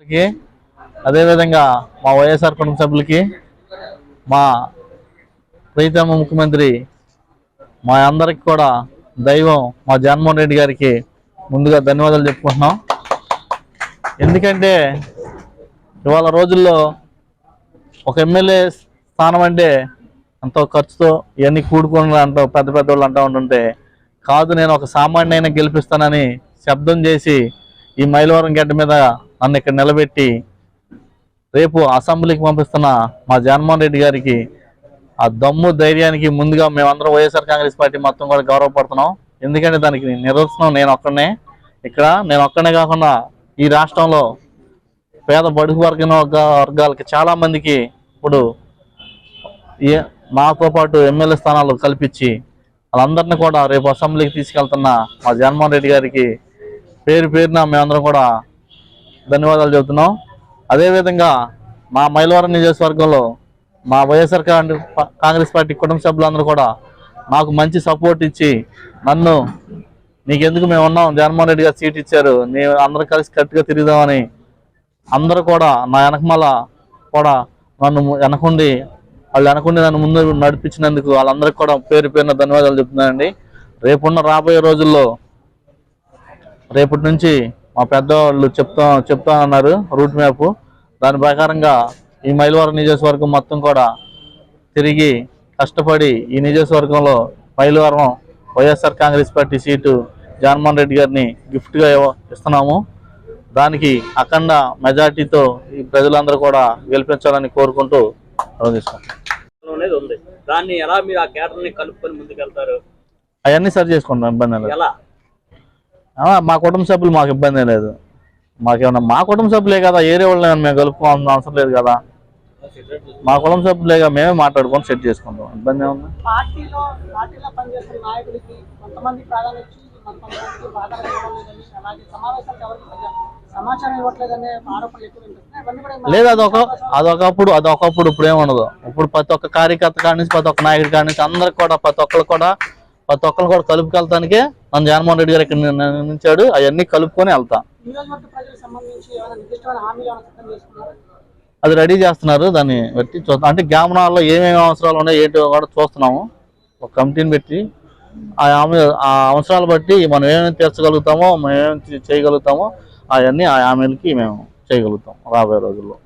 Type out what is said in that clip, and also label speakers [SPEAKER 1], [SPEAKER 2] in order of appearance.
[SPEAKER 1] అందరికీ. అదేవిధంగా మా వైఎస్ఆర్ కుటుంబ సభ్యులకి మా ప్రీతమ ముఖ్యమంత్రి మా అందరికి కూడా దైవం మా జగన్మోహన్ రెడ్డి గారికి ముందుగా ధన్యవాదాలు చెప్పుకుంటున్నాం. ఎందుకంటే ఇవాళ రోజుల్లో ఒక ఎమ్మెల్యే స్థానం అంటే అంత ఖర్చుతో ఇవన్నీ కూడుకొని అంటూ పెద్ద పెద్ద వాళ్ళు అంటూ ఉంటుంటే కాదు నేను ఒక సామాన్యమైన గెలిపిస్తానని శబ్దం చేసి ఈ మైలవరం గడ్డ మీద నన్ను ఇక్కడ నిలబెట్టి రేపు అసెంబ్లీకి పంపిస్తున్న మా జగన్మోహన్ రెడ్డి గారికి ఆ దమ్ము ధైర్యానికి ముందుగా మేమందరం వైఎస్ఆర్ కాంగ్రెస్ పార్టీ మొత్తం కూడా గౌరవపడుతున్నాం. ఎందుకంటే దానికి నిదర్శనం నేను ఒక్కడనే ఇక్కడ నేను ఒక్కనే కాకుండా ఈ రాష్ట్రంలో పేద బడుగు వర్గం వర్గాలకి చాలామందికి ఇప్పుడు ఏ మాతో పాటు ఎమ్మెల్యే స్థానాలు కల్పించి వాళ్ళందరినీ కూడా రేపు అసెంబ్లీకి తీసుకెళ్తున్న మా జగన్మోహన్ రెడ్డి గారికి పేరు పేరున మేమందరం కూడా ధన్యవాదాలు చెబుతున్నాం. అదేవిధంగా మా మైలవరం నియోజకవర్గంలో మా వైఎస్ఆర్ కాంగ్రెస్ పార్టీ కుటుంబ సభ్యులందరూ కూడా నాకు మంచి సపోర్ట్ ఇచ్చి నన్ను నీకెందుకు మేము ఉన్నాం? జగన్మోహన్ రెడ్డి గారు సీట్ ఇచ్చారు. నేను అందరూ కలిసి కరెక్ట్గా తిరుగుదామని అందరూ కూడా నా వెనకమల కూడా నన్ను వెనకుండి వాళ్ళు వెనకుండి నన్ను ముందు నడిపించినందుకు వాళ్ళందరికీ కూడా పేరు పేరున ధన్యవాదాలు చెప్తున్నానండి. రేపున్న రాబోయే రోజుల్లో రేపటి నుంచి మా పెద్దవాళ్ళు చెప్తా చెప్తా అన్నారు రూట్ మ్యాప్. దాని ప్రకారంగా ఈ మైలవరం నియోజకవర్గం మొత్తం కూడా తిరిగి కష్టపడి ఈ నియోజకవర్గంలో Mylavaram YSR Congress party seat Jaganmohan Reddy గారిని గిఫ్ట్గా ఇస్తున్నాము. దానికి అఖండ మెజార్టీతో ఈ ప్రజలందరూ కూడా గెలిపించాలని కోరుకుంటూ
[SPEAKER 2] దాన్ని ఎలా మీరు ఆ కేటర్ని కలుపుకొని ముందుకెళ్తారు?
[SPEAKER 1] అవన్నీ సరి చేసుకుంటాం ఇబ్బంది
[SPEAKER 2] ఎలా?
[SPEAKER 1] మా కుటుంబ సభ్యులు మాకు ఇబ్బంది లేదు. మాకేమన్నా మా కుటుంబ సభ్యులే కదా ఏరే వాళ్ళని మేము కలుపుకోవాల్సిన అవసరం లేదు కదా. మా కుటుంబ సభ్యులేగా మేమే మాట్లాడుకొని సెట్ చేసుకుంటాం. ఇబ్బంది లేదు అదొక అదొకప్పుడు అదొకప్పుడు ఇప్పుడు ఏముండదు ఇప్పుడు ప్రతి ఒక్క కార్యకర్త కాడి నుంచి ప్రతి ఒక్క నాయకుడి కాడి నుంచి అందరికి కూడా ప్రతి ఒక్కరు కూడా ప్రతి ఒక్కరు కూడా కలుపుకెళ్తానికే మన జగన్మోహన్ రెడ్డి గారు ఇక్కడ నిర్ణయించాడు అవన్నీ కలుపుకొని వెళ్తా. అది రెడీ చేస్తున్నారు. దాన్ని బట్టి చూస్తాం అంటే గ్రామణాల్లో ఏమేమి అవసరాలు ఉన్నాయో ఏంటో కూడా చూస్తున్నాము. ఒక కమిటీని పెట్టి ఆ అవసరాలు బట్టి మనం ఏమేమి తీర్చగలుగుతామో మేము ఏమేమి చేయగలుగుతామో అవన్నీ ఆ హామీలకి మేము చేయగలుగుతాం రాబోయే రోజుల్లో.